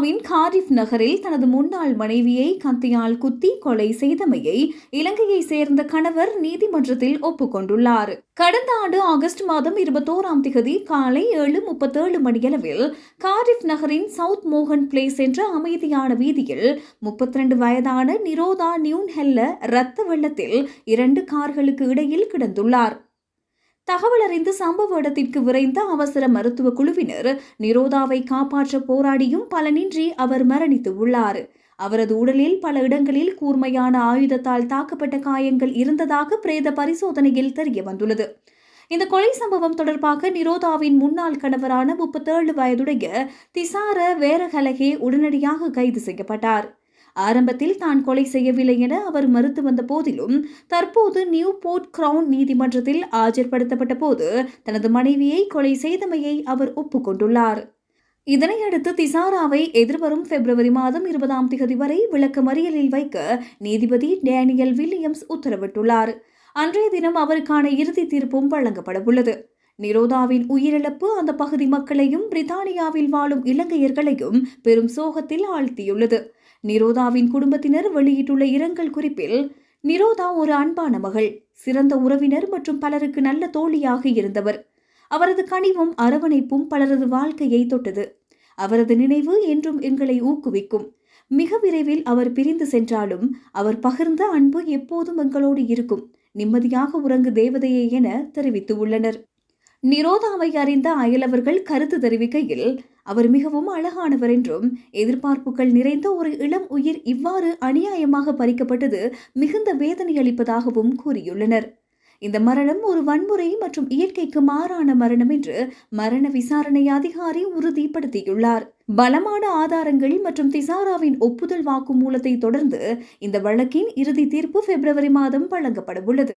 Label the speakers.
Speaker 1: பிரித்தானியாவின் காரிஃப் நகரில் தனது முன்னாள் மனைவியை கத்தியால் குத்தி கொலை செய்தமையை இலங்கையை சேர்ந்த கணவர் நீதிமன்றத்தில் ஒப்புக்கொண்டுள்ளார் கடந்த ஆண்டு ஆகஸ்ட் மாதம் இருபத்தோராம் திகதி காலை ஏழு முப்பத்தேழு மணியளவில் காரிஃப் நகரின் சவுத் மோகன் பிளேஸ் என்ற அமைதியான வீதியில் முப்பத்தி ரெண்டு வயதான நிரோதா நியூன் ஹெல்ல இரத்த வெள்ளத்தில் இரண்டு கார்களுக்கு இடையில் கிடந்துள்ளார். தகவல் அறிந்து சம்பவ இடத்திற்கு விரைந்த அவசர மருத்துவ குழுவினர் நிரோதாவை காப்பாற்ற போராடியும் பலனின்றி அவர் மரணித்து உள்ளார். அவரது உடலில் பல இடங்களில் கூர்மையான ஆயுதத்தால் தாக்கப்பட்ட காயங்கள் இருந்ததாக பிரேத பரிசோதனையில் தெரிய வந்துள்ளது. இந்த கொலை சம்பவம் தொடர்பாக நிரோதாவின் முன்னாள் கணவரான முப்பத்தேழு வயதுடைய திசார வேரகலகே உடனடியாக கைது செய்யப்பட்டார். ஆரம்பத்தில் தான் கொலை செய்யவில்லை என அவர் மறுத்து வந்த போதிலும் தற்போது நியூ போர்ட் கிரவுன் நீதிமன்றத்தில் ஆஜர்படுத்தப்பட்ட போது தனது மனைவியை கொலை செய்தமையை அவர் ஒப்புக்கொண்டுள்ளார். இதனையடுத்து திசாராவை எதிர்வரும் பிப்ரவரி மாதம் இருபதாம் தேதி வரை விளக்க மறியலில் வைக்க நீதிபதி டேனியல் வில்லியம்ஸ் உத்தரவிட்டுள்ளார். அன்றைய தினம் அவருக்கான இறுதி தீர்ப்பும் வழங்கப்படவுள்ளது. நிரோதாவின் உயிரிழப்பு அந்த பகுதி மக்களையும் பிரித்தானியாவில் வாழும் இலங்கையர்களையும் பெரும் சோகத்தில் ஆழ்த்தியுள்ளது. நிரோதாவின் குடும்பத்தினர் வெளியிட்டுள்ள இரங்கல் குறிப்பில் நிரோதா ஒரு அன்பான மகள் சிறந்த உறவினர் மற்றும் பலருக்கு நல்ல தோழியாக இருந்தவர். அவரது கனிவும் அரவணைப்பும் பலரது வாழ்க்கையை தொட்டது. அவரது நினைவு என்றும் எங்களை ஊக்குவிக்கும். மிக விரைவில் அவர் பிரிந்து சென்றாலும் அவர் பகிர்ந்த அன்பு எப்போதும் எங்களோடு இருக்கும். நிம்மதியாக உறங்கு தேவதையே என தெரிவித்து உள்ளனர் நிரோதாவை அறிந்த அயலவர்கள் கருத்து தெரிவிக்கையில் அவர் மிகவும் அழகானவர் என்றும் எதிர்பார்ப்புகள் நிறைந்த ஒரு இளம் உயிர் இவ்வாறு அநியாயமாக பறிக்கப்பட்டது மிகுந்த வேதனை அளிப்பதாகவும் கூறியுள்ளனர். இந்த மரணம் ஒரு வன்முறை மற்றும் இயற்கைக்கு மாறான மரணம் என்று மரண விசாரணை அதிகாரி உறுதிப்படுத்தியுள்ளார். பலமான ஆதாரங்கள் மற்றும் திசாராவின் ஒப்புதல் வாக்குமூலத்தை தொடர்ந்து இந்த வழக்கின் இறுதி தீர்ப்பு பிப்ரவரி மாதம் வழங்கப்படவுள்ளது.